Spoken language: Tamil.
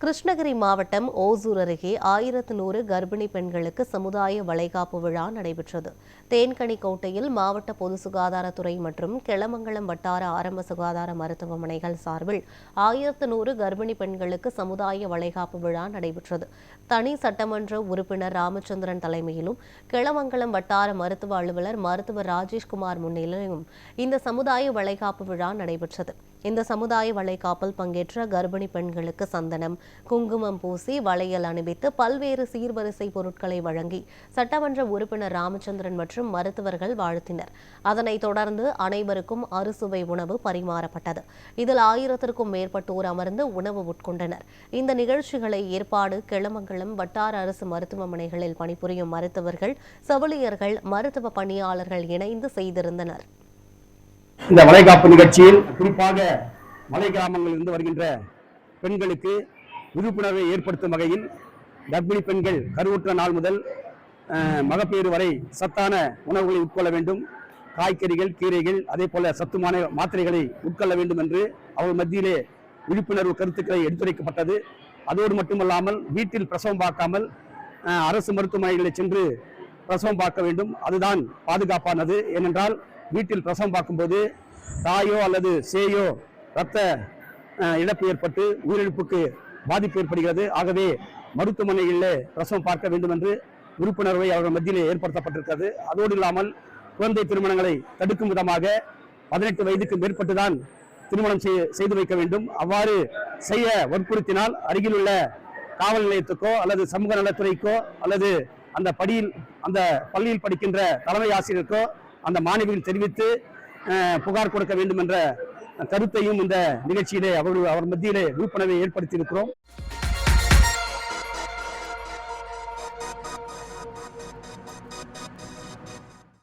கிருஷ்ணகிரி மாவட்டம் ஓசூர் அருகே ஆயிரத்து நூறு கர்ப்பிணி பெண்களுக்கு சமுதாய வளைகாப்பு விழா நடைபெற்றது. தேன்கனி கோட்டையில் மாவட்ட பொது சுகாதாரத்துறை மற்றும் கிளமங்கலம் வட்டார ஆரம்ப சுகாதார மருத்துவமனைகள் சார்பில் ஆயிரத்து நூறு கர்ப்பிணி பெண்களுக்கு சமுதாய வளைகாப்பு விழா நடைபெற்றது. தனி சட்டமன்ற உறுப்பினர் ராமச்சந்திரன் தலைமையிலும் கிளமங்கலம் வட்டார மருத்துவ அலுவலர் மருத்துவர் ராஜேஷ்குமார் முன்னிலையும் இந்த சமுதாய வளைகாப்பு விழா நடைபெற்றது. இந்த சமுதாய வளைகாப்பில் பங்கேற்ற கர்ப்பிணி பெண்களுக்கு சந்தனம் குங்குமம் பூசி வளையல் அணிவித்து பல்வேறு சீர்வரிசை பொருட்களை வழங்கி சட்டமன்ற உறுப்பினர் ராமச்சந்திரன் மற்றும் மருத்துவர்கள் வாழ்த்தினர். அதனைத் தொடர்ந்து அனைவருக்கும் அறுசுவை உணவு பரிமாறப்பட்டது. இதில் ஆயிரத்திற்கும் மேற்பட்டோர் அமர்ந்து உணவு உட்கொண்டனர். இந்த நிகழ்ச்சிகளை ஏற்பாடு கிளமங்கலம் வட்டார அரசு மருத்துவமனைகளில் பணிபுரியும் மருத்துவர்கள் செவிலியர்கள் மருத்துவ பணியாளர்கள் இணைந்து செய்திருந்தனர். இந்த வளைகாப்பு நிகழ்ச்சியில் குறிப்பாக மலை கிராமங்களில் இருந்து வருகின்ற பெண்களுக்கு விழிப்புணர்வை ஏற்படுத்தும் வகையில் கர்ப்பிணி பெண்கள் கருவுற்ற நாள் முதல் மகப்பேறு வரை சத்தான உணவுகளை உட்கொள்ள வேண்டும். காய்கறிகள் கீரைகள் அதே போல சத்துமான மாத்திரைகளை உட்கொள்ள வேண்டும் என்று அவர் மத்தியிலே விழிப்புணர்வு கருத்துக்களை எடுத்துரைக்கப்பட்டது. அதோடு மட்டுமல்லாமல் வீட்டில் பிரசவம் பார்க்காமல் அரசு மருத்துவமனைகளை சென்று பிரசவம் பார்க்க வேண்டும். அதுதான் பாதுகாப்பானது. ஏனென்றால் வீட்டில் பிரசவம் பார்க்கும்போது தாயோ அல்லது சேயோ இரத்த இழப்பு ஏற்பட்டு உயிரிழப்புக்கு பாதிப்பு ஏற்படுகிறது. ஆகவே மருத்துவமனைகளிலே பிரசவம் பார்க்க வேண்டும் என்று விழிப்புணர்வை அவர்கள் மத்தியிலே ஏற்படுத்தப்பட்டிருக்கிறது. அதோடு இல்லாமல் குழந்தை திருமணங்களை தடுக்கும் விதமாக பதினெட்டு வயதுக்கு மேற்பட்டுதான் திருமணம் செய்ய- செய்து வைக்க வேண்டும். அவ்வாறு செய்ய வற்புறுத்தினால் அருகிலுள்ள காவல் நிலையத்துக்கோ அல்லது சமூக நலத்துறைக்கோ அல்லது அந்த படியில் அந்த பள்ளியில் படிக்கின்ற தலைமை ஆசிரியருக்கோ அந்த மாணவிகள் தெரிவித்து புகார் கொடுக்க வேண்டும் என்ற கருத்தையும் இந்த நிகழ்ச்சியிலே அவர் அவர் மத்தியிலே விழிப்புணர்வை ஏற்படுத்தி இருக்கிறோம்